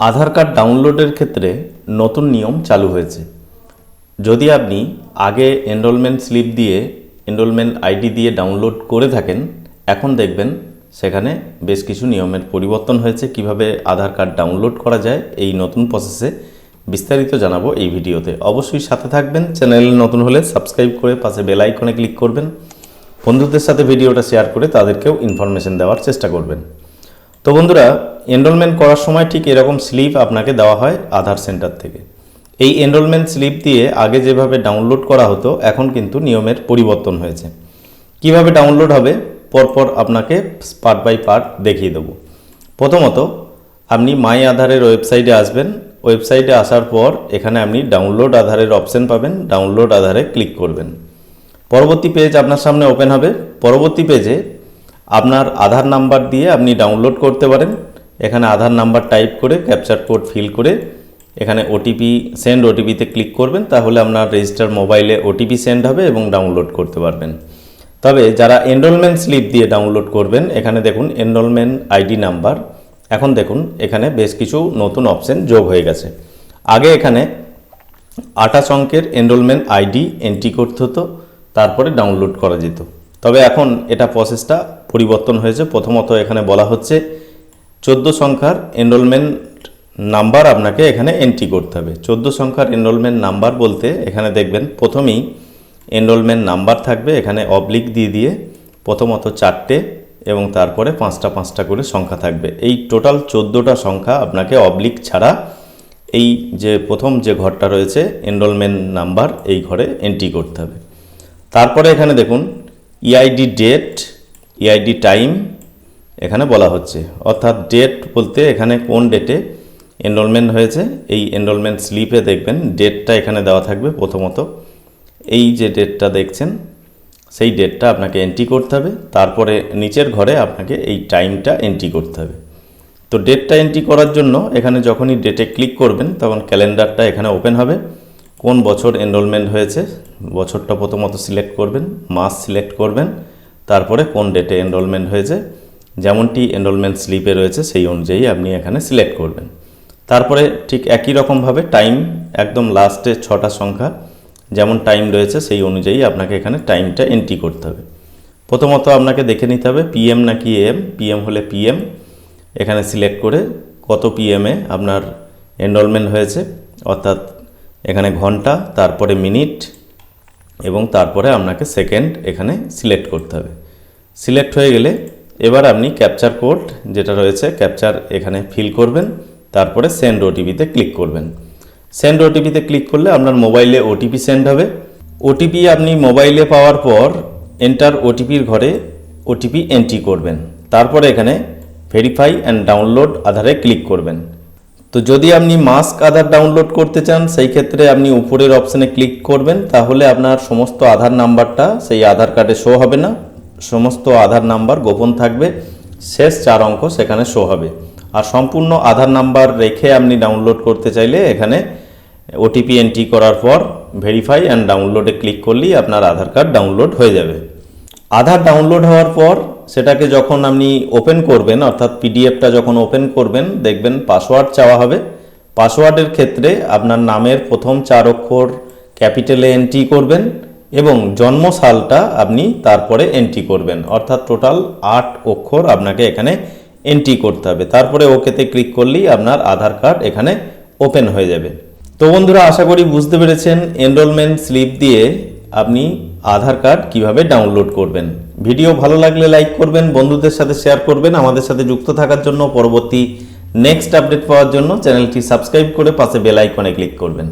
আধার card ডাউনলোডের ক্ষেত্রে নতুন নিয়ম চালু হয়েছে। যদি আপনি আগে এনরোলমেন্ট স্লিপ দিয়ে এনরোলমেন্ট আইডি দিয়ে ডাউনলোড করে থাকেন, এখন দেখবেন সেখানে বেশ কিছু নিয়মের পরিবর্তন হয়েছে। কীভাবে আধার কার্ড ডাউনলোড করা যায়, এই নতুন প্রসেসে বিস্তারিত জানাব এই ভিডিওতে। অবশ্যই সাথে থাকবেন। চ্যানেলে নতুন হলে সাবস্ক্রাইব করে পাশে বেল আইকনে ক্লিক করবেন। বন্ধুদের সাথে ভিডিওটা শেয়ার করে তাদেরকেও ইনফরমেশন দেওয়ার চেষ্টা করবেন। তো বন্ধুরা এনরোলমেন্ট করার সময় ঠিক এরকম স্লিপ আপনাকে দেওয়া হয় আধার সেন্টার থেকে। এই এনরোলমেন্ট স্লিপ দিয়ে আগে যেভাবে ডাউনলোড করা হতো, এখন কিন্তু নিয়মের পরিবর্তন হয়েছে। কীভাবে ডাউনলোড হবে? পরপর আপনাকে পার্ট বাই পার্ট দেখিয়ে দেবো। প্রথমত, আপনি মাই আধারের ওয়েবসাইটে আসবেন। ওয়েবসাইটে আসার পর এখানে আপনি ডাউনলোড আধারের অপশন পাবেন। ডাউনলোড আধারে ক্লিক করবেন। পরবর্তী পেজ আপনার সামনে ওপেন হবে। পরবর্তী পেজে আপনার আধার নাম্বার দিয়ে আপনি ডাউনলোড করতে পারেন। এখানে আধার নাম্বার টাইপ করে ক্যাপচার কোড ফিল করে এখানে ওটিপি সেন্ড ওটিপিতে ক্লিক করবেন, তাহলে আপনার রেজিস্টার মোবাইলে ওটিপি সেন্ড হবে এবং ডাউনলোড করতে পারবেন। তবে যারা এনরোলমেন্ট স্লিপ দিয়ে ডাউনলোড করবেন, এখানে দেখুন এনরোলমেন্ট আইডি নাম্বার এখন দেখুন, এখানে বেশ কিছু নতুন অপশন যোগ হয়ে গেছে। আগে এখানে আঠাশ অঙ্কের এনরোলমেন্ট আইডি এন্ট্রি করতে হতো, তারপরে ডাউনলোড করা যেত। তবে এখন এটা প্রসেসটা পরিবর্তন হয়েছে। প্রথমত এখানে বলা হচ্ছে চোদ্দ সংখ্যার এনরোলমেন্ট নাম্বার আপনাকে এখানে এন্ট্রি করতে হবে। চোদ্দ সংখ্যার এনরোলমেন্ট নাম্বার বলতে এখানে দেখবেন প্রথমেই এনরোলমেন্ট নাম্বার থাকবে, এখানে অবলিক দিয়ে দিয়ে প্রথমত চারটে এবং তারপরে পাঁচটা পাঁচটা করে সংখ্যা থাকবে। এই টোটাল চোদ্দোটা সংখ্যা আপনাকে অবলিক ছাড়া এই যে প্রথম যে ঘরটা রয়েছে এনরোলমেন্ট নাম্বার এই ঘরে এন্ট্রি করতে হবে। তারপরে এখানে দেখুন E EID date EID time এখানে বলা হচ্ছে। অর্থাৎ ডেট বলতে এখানে কোন ডেটে এনরোলমেন্ট হয়েছে, এই এনরোলমেন্ট স্লিপে দেখবেন ডেটটা এখানে দেওয়া থাকবে প্রথমত। এই যে ডেটটা দেখছেন, সেই ডেটটা আপনাকে এন্ট্রি করতে হবে, তারপরে নিচের ঘরে আপনাকে এই টাইমটা এন্ট্রি করতে হবে। তো ডেটটা এন্ট্রি করার জন্য এখানে যখনই ডেটে ক্লিক করবেন, তখন ক্যালেন্ডারটা এখানে ওপেন হবে। কোন বছর এনরোলমেন্ট হয়েছে, বছরটা প্রথমত সিলেক্ট করবেন, মাস সিলেক্ট করবেন। তারপরে কোন ডেটে এনরোলমেন্ট হয়েছে, যেমনটি এনরোলমেন্ট স্লিপে রয়েছে সেই অনুযায়ী আপনি এখানে সিলেক্ট করবেন। তারপরে ঠিক একই রকমভাবে টাইম একদম লাস্টে ছটা সংখ্যা, যেমন টাইম রয়েছে সেই অনুযায়ী আপনাকে এখানে টাইমটা এন্ট্রি করতে হবে। প্রথমত আপনাকে দেখে নিতে হবে পিএম নাকি এম পিএম হলে পিএম এখানে সিলেক্ট করে কত পিএমে আপনার এনরোলমেন্ট হয়েছে, অর্থাৎ এখানে ঘণ্টা, তারপরে মিনিট এবং তারপরে আপনাকে সেকেন্ড এখানে সিলেক্ট করতে হবে। সিলেক্ট হয়ে গেলে এবার আপনি ক্যাপচার কোড যেটা রয়েছে ক্যাপচার এখানে ফিল করবেন, তারপরে সেন্ড ওটিপিতে ক্লিক করবেন। সেন্ড ওটিপিতে ক্লিক করলে আপনার মোবাইলে ওটিপি সেন্ড হবে। ওটিপি আপনি মোবাইলে পাওয়ার পর এন্টার ওটিপির ঘরে ওটিপি এন্ট্রি করবেন। তারপরে এখানে ভেরিফাই অ্যান্ড ডাউনলোড আধারে ক্লিক করবেন। তো যদি আপনি মাস্ক আধার ডাউনলোড করতে চান, সেই ক্ষেত্রে আপনি উপরের অপশানে ক্লিক করবেন, তাহলে আপনার সমস্ত আধার নাম্বারটা সেই আধার কার্ডে শো হবে না। সমস্ত আধার নাম্বার গোপন থাকবে, শেষ চার অঙ্ক সেখানে শো হবে। আর সম্পূর্ণ আধার নাম্বার রেখে আপনি ডাউনলোড করতে চাইলে এখানে ওটিপি এন্ট্রি করার পর ভেরিফাই অ্যান্ড ডাউনলোডে ক্লিক করলেই আপনার আধার কার্ড ডাউনলোড হয়ে যাবে। আধার ডাউনলোড হওয়ার পর সেটাকে যখন আপনি ওপেন করবেন, অর্থাৎ পিডিএফটা যখন ওপেন করবেন, দেখবেন পাসওয়ার্ড চাওয়া হবে। পাসওয়ার্ডের ক্ষেত্রে আপনার নামের প্রথম চার অক্ষর ক্যাপিটালে এন্ট্রি করবেন এবং জন্ম সালটা আপনি তারপরে এন্ট্রি করবেন। অর্থাৎ টোটাল আট অক্ষর আপনাকে এখানে এন্ট্রি করতে হবে। তারপরে ওকেতে ক্লিক করলেই আপনার আধার কার্ড এখানে ওপেন হয়ে যাবে। তো বন্ধুরা, আশা করি বুঝতে পেরেছেন এনরোলমেন্ট স্লিপ দিয়ে আপনি আধার কার্ড কীভাবে ডাউনলোড করবেন। ভিডিও ভালো লাগলে লাইক করবেন, বন্ধুদের সাথে শেয়ার করবেন, আমাদের সাথে যুক্ত থাকার জন্য পরবর্তী নেক্সট আপডেট পাওয়ার জন্য চ্যানেলটি সাবস্ক্রাইব করে পাশে বেল আইকনে ক্লিক করবেন।